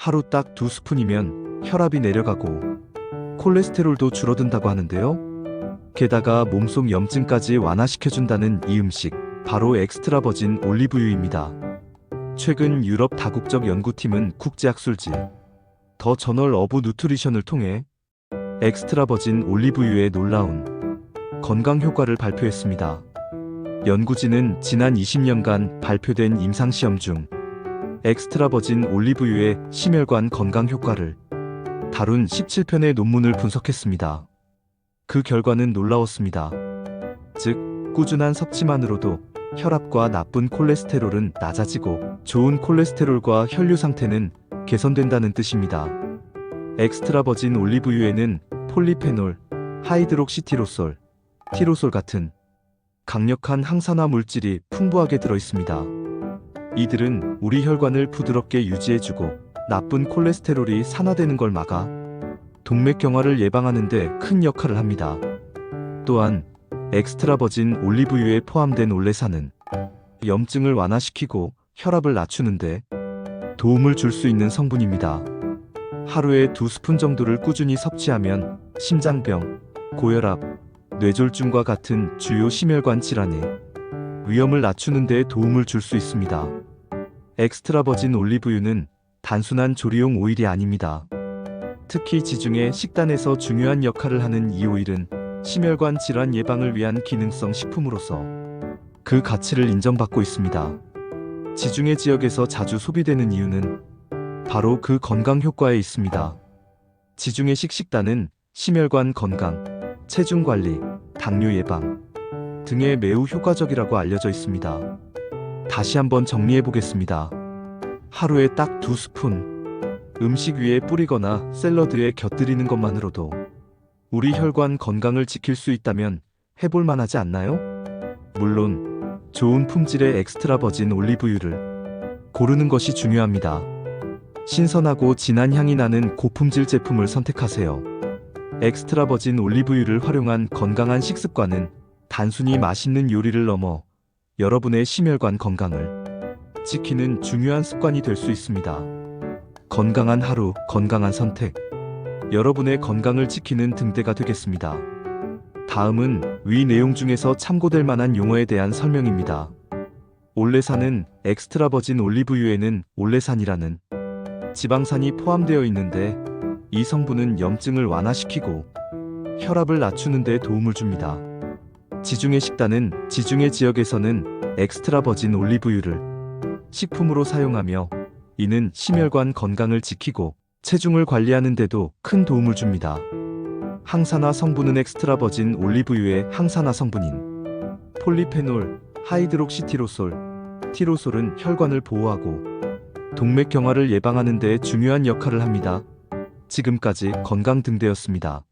하루 딱 두 스푼이면 혈압이 내려가고 콜레스테롤도 줄어든다고 하는데요. 게다가 몸속 염증까지 완화시켜준다는 이 음식, 바로 엑스트라 버진 올리브유입니다. 최근 유럽 다국적 연구팀은 국제학술지 더 저널 어브 누트리션을 통해 엑스트라 버진 올리브유의 놀라운 건강 효과를 발표했습니다. 연구진은 지난 20년간 발표된 임상시험 중 엑스트라 버진 올리브유의 심혈관 건강 효과를 다룬 17편의 논문을 분석했습니다. 그 결과는 놀라웠습니다. 즉, 꾸준한 섭취만으로도 혈압과 나쁜 콜레스테롤은 낮아지고 좋은 콜레스테롤과 혈류 상태는 개선된다는 뜻입니다. 엑스트라 버진 올리브유에는 폴리페놀, 하이드록시티로솔, 티로솔 같은 강력한 항산화 물질이 풍부하게 들어 있습니다. 이들은 우리 혈관을 부드럽게 유지해주고 나쁜 콜레스테롤이 산화되는 걸 막아 동맥경화를 예방하는 데 큰 역할을 합니다. 또한 엑스트라 버진 올리브유에 포함된 올레산은 염증을 완화시키고 혈압을 낮추는데 도움을 줄 수 있는 성분입니다. 하루에 두 스푼 정도를 꾸준히 섭취하면 심장병, 고혈압, 뇌졸중과 같은 주요 심혈관 질환의 위험을 낮추는 데 도움을 줄 수 있습니다. 엑스트라 버진 올리브유는 단순한 조리용 오일이 아닙니다. 특히 지중해 식단에서 중요한 역할을 하는 이 오일은 심혈관 질환 예방을 위한 기능성 식품으로서 그 가치를 인정받고 있습니다. 지중해 지역에서 자주 소비되는 이유는 바로 그 건강 효과에 있습니다. 지중해식 식단은 심혈관 건강, 체중 관리, 당뇨 예방 등에 매우 효과적이라고 알려져 있습니다. 다시 한번 정리해 보겠습니다. 하루에 딱 두 스푼. 음식 위에 뿌리거나 샐러드에 곁들이는 것만으로도 우리 혈관 건강을 지킬 수 있다면 해볼 만하지 않나요? 물론 좋은 품질의 엑스트라 버진 올리브유를 고르는 것이 중요합니다. 신선하고 진한 향이 나는 고품질 제품을 선택하세요. 엑스트라 버진 올리브유를 활용한 건강한 식습관은 단순히 맛있는 요리를 넘어 여러분의 심혈관 건강을 지키는 중요한 습관이 될 수 있습니다. 건강한 하루, 건강한 선택. 여러분의 건강을 지키는 등대가 되겠습니다. 다음은 위 내용 중에서 참고될 만한 용어에 대한 설명입니다. 올레산은 엑스트라 버진 올리브유에는 올레산이라는 지방산이 포함되어 있는데 이 성분은 염증을 완화시키고 혈압을 낮추는 데 도움을 줍니다. 지중해 식단은 지중해 지역에서는 엑스트라 버진 올리브유를 식품으로 사용하며 이는 심혈관 건강을 지키고 체중을 관리하는 데도 큰 도움을 줍니다. 항산화 성분은 엑스트라 버진 올리브유의 항산화 성분인 폴리페놀, 하이드록시티로솔, 티로솔은 혈관을 보호하고 동맥경화를 예방하는 데 중요한 역할을 합니다. 지금까지 건강 등대였습니다.